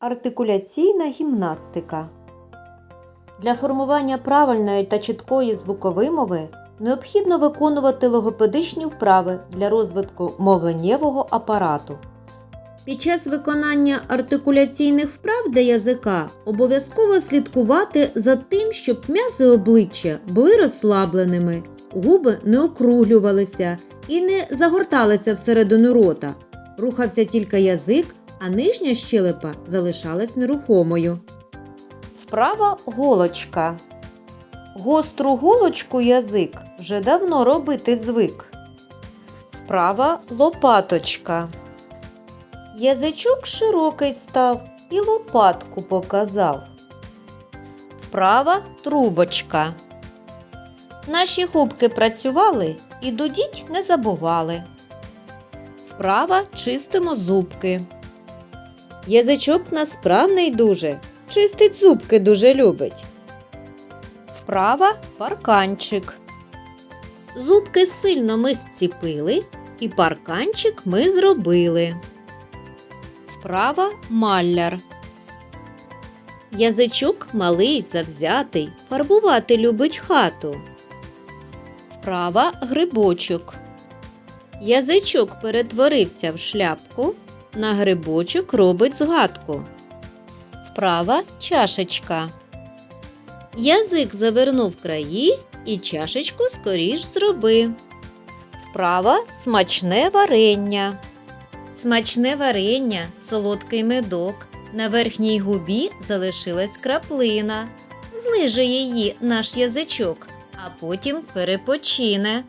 Артикуляційна гімнастика. Для формування правильної та чіткої звуковимови необхідно виконувати логопедичні вправи для розвитку мовленнєвого апарату. Під час виконання артикуляційних вправ для язика обов'язково слідкувати за тим, щоб м'язи обличчя були розслабленими, губи не округлювалися і не загорталися всередину рота. Рухався тільки язик, а нижня щелепа залишалась нерухомою. Вправа голочка. Гостру голочку язик вже давно робити звик. Вправа лопаточка. Язичок широкий став і лопатку показав. Вправа трубочка. Наші губки працювали і дудіть не забували. Вправа чистимо зубки. Язичок нас справний дуже, чистить зубки дуже любить. Вправа парканчик. Зубки сильно ми зціпили, і парканчик ми зробили. Вправа маляр. Язичок малий, завзятий, фарбувати любить хату. Вправа грибочок. Язичок перетворився в шляпку, на грибочок робить згадку. Вправа чашечка. Язик завернув краї і чашечку скоріш зроби. Вправа смачне варення. Смачне варення, солодкий медок. На верхній губі залишилась краплина. Злиже її наш язичок, а потім перепочине.